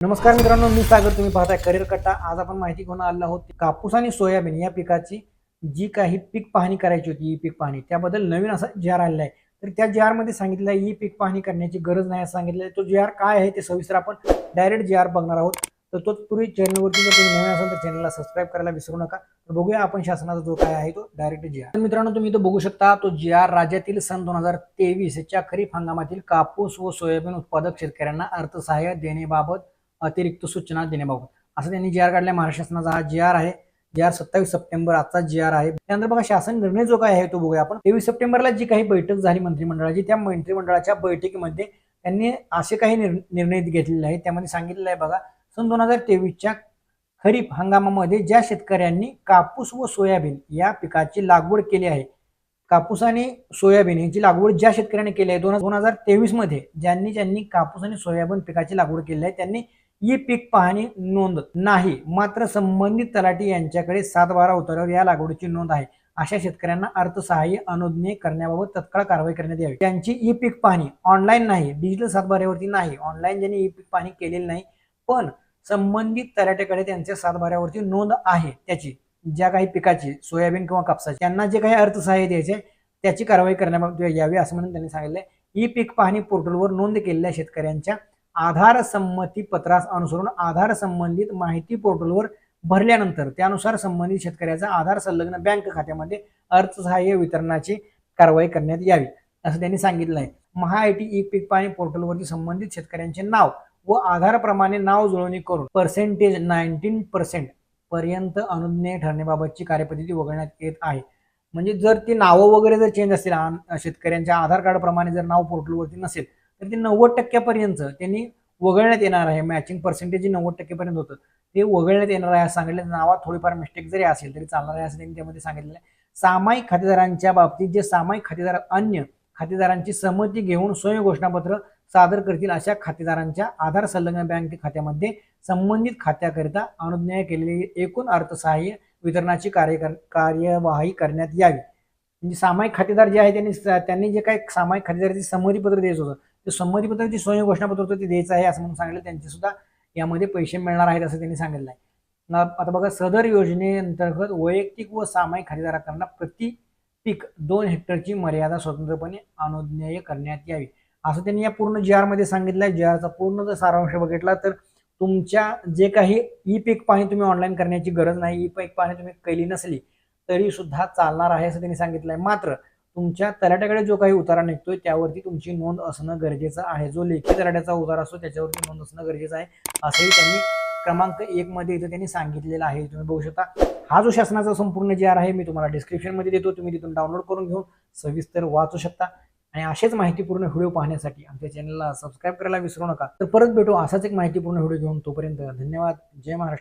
नमस्कार मित्रांनो मी सागर. तुम्ही पाहताय करिअर कट्टा आज आपण माहिती घेऊन आलो आहोत कापूस आणि सोयाबीन या पिकाची जी काही पीक पाहणी करायची होती ई पीक पाहणी. त्याबद्दल नवीन असा जी आर आलेला आहे. तर त्या जी आरमध्ये सांगितलं आहे ई पीक पाहणी करण्याची गरज नाही असं सांगितलं आहे. तो जी आर काय आहे ते सविस्तर आपण डायरेक्ट जी आर बघणार आहोत. तर तो पूर्वी चॅनलवरती जर तुम्ही नवीन असाल तर चॅनलला सबस्क्राईब करायला विसरू नका. तर बघूया आपण शासनाचा जो काय आहे तो डायरेक्ट जी आर मित्रांनो तुम्ही तो बघू शकता तो जी आर राज्यातील सन दोन हजार तेवीसच्या खरीप हंगामातील कापूस व सोयाबीन उत्पादक शेतकऱ्यांना अर्थसहाय्य देण्याबाबत अतिरिक्त सूचना देण्याबाबत असं त्यांनी जी आर काढल्या. महाराष्ट्र शासनाचा हा जी आर आहे. जी आर सत्तावीस सप्टेंबर आजचा जी आर आहे. त्यानंतर बघा शासन निर्णय जो काय आहे तो बघूया आपण. तेवीस सप्टेंबरला जी काही बैठक झाली मंत्रिमंडळाची त्या मंत्रिमंडळाच्या बैठकीमध्ये त्यांनी असे काही निर्णय घेतलेले आहेत. त्यामध्ये सांगितलेलं आहे बघा सन दोन हजार तेवीसच्या खरीप हंगामामध्ये ज्या शेतकऱ्यांनी कापूस व सोयाबीन या पिकाची लागवड केली आहे कापूस आणि सोयाबीन यांची लागवड ज्या शेतकऱ्यांनी केली आहे दोन दोन हजार तेवीसमध्ये ज्यांनी ज्यांनी कापूस आणि सोयाबीन पिकाची लागवड केली आहे त्यांनी ही पीक पाहणी नोंद नाही. मात्र संबंधित तलाठी यांच्याकडे सात बारा उतारावर या लागवडीची नोंद आहे. अशा शेतकऱ्यांना अर्थसहाय्य अनुज्ञे करण्याबाबत तत्काळ कारवाई करण्यात यावी. त्यांची ई पीक पाहणी ऑनलाईन नाही. डिजिटल सातबाऱ्यावरती नाही. ऑनलाईन ज्यांनी ई पीक पाहणी केलेली नाही पण संबंधित तलाट्याकडे त्यांच्या सातबाऱ्यावरती नोंद आहे. त्याची ज्या काही पिकाची सोयाबीन किंवा कापसाची त्यांना जे काही अर्थसहाय्य द्यायचे त्याची कारवाई करण्याबाबत यावी असं म्हणून त्यांनी सांगितलं ई पीक पाहणी पोर्टलवर नोंद केलेल्या शेतकऱ्यांच्या आधार संमती पत्रास अनुसरून आधार संबंधित माहिती पोर्टलवर भरल्यानंतर त्यानुसार संबंधित शेतकऱ्याचा आधार संलग्न बँक खात्यामध्ये अर्थसहाय्य वितरणाची कारवाई करण्यात यावी असं त्यांनी सांगितलं आहे महाआयटी ई पीक पाणी पोर्टलवरती संबंधित शेतकऱ्यांचे नाव व आधारप्रमाणे नाव जुळवणी करून पर्सेंटेज नाईन्टीन पर्सेंट पर्यंत अनुज्ञेय ठरण्याबाबतची कार्यपद्धती वगळण्यात येत आहे. म्हणजे जर ती नावं वगैरे जर चेंज असतील शेतकऱ्यांच्या आधार कार्डप्रमाणे जर नाव पोर्टलवरती नसेल तर ते नव्वद टक्क्यापर्यंत त्यांनी वगळण्यात येणार आहे. मॅचिंग पर्सेंटेज नव्वद टक्केपर्यंत होतं ते वगळण्यात येणार आहे. असं सांगितलं नावात थोडीफार मिस्टेक जरी असेल तरी चालणार आहे असं त्यांनी त्यामध्ये सांगितलेलं आहे. सामायिक खातेदारांच्या बाबतीत जे सामायिक खातेदार अन्य खातेदारांची संमती घेऊन स्वयं घोषणापत्र सादर करतील अशा खातेदारांच्या आधार संलग्न बँक खात्यामध्ये संबंधित खात्याकरिता अनुज्ञेय केलेली एकूण अर्थसहाय्य वितरणाची कार्य कार्यवाही करण्यात यावी. म्हणजे सामायिक खातेदार जे आहे त्यांनी त्यांनी जे काही सामायिक खातेदाराची संमतीपत्र द्यायचं होतं ते संमतीपत्र जे स्वयं घोषणापत्र होतं ते द्यायचं आहे असं म्हणून सांगितलं. त्यांचे सुद्धा यामध्ये पैसे मिळणार आहेत असं त्यांनी सांगितलं आहे आता बघा सदर योजनेअंतर्गत वैयक्तिक व सामायिक खातेदारांना प्रति पीक दोन हेक्टरची मर्यादा स्वतंत्रपणे अनुज्ञेय करण्यात यावी. असं त्यांनी या पूर्ण जी आरमध्ये सांगितलं आहे जी आरचा पूर्ण जर सारांश बघितला तर तुमच्या जे काही ई पीक पाहणी तुम्ही ऑनलाईन करण्याची गरज नाही ई पीक पाहणी तुम्ही केली नसली तरी सुद्धा चालणार आहे असं त्यांनी सांगितलं आहे मात्र तुमच्या तलाट्याकडे जो काही उतारा निघतोय त्यावरती तुमची नोंद असणं गरजेचं आहे. जो लेखी तलाट्याचा उतारा असतो त्याच्यावरती नोंद असणं गरजेचं आहे. असंही त्यांनी क्रमांक एक मध्ये इथं त्यांनी सांगितलेलं आहे. तुम्ही बघू शकता हा जो शासनाचा संपूर्ण जी आर आहे मी तुम्हाला डिस्क्रिप्शनमध्ये देतो. तुम्ही तिथून डाउनलोड करून घेऊन सविस्तर वाचू शकता. आणि असेच माहितीपूर्ण व्हिडिओ पाहण्यासाठी आमच्या चॅनलला सबस्क्राईब करायला विसरू नका. तर परत भेटू असाच एक माहितीपूर्ण व्हिडिओ घेऊन. तोपर्यंत धन्यवाद. जय महाराष्ट्र.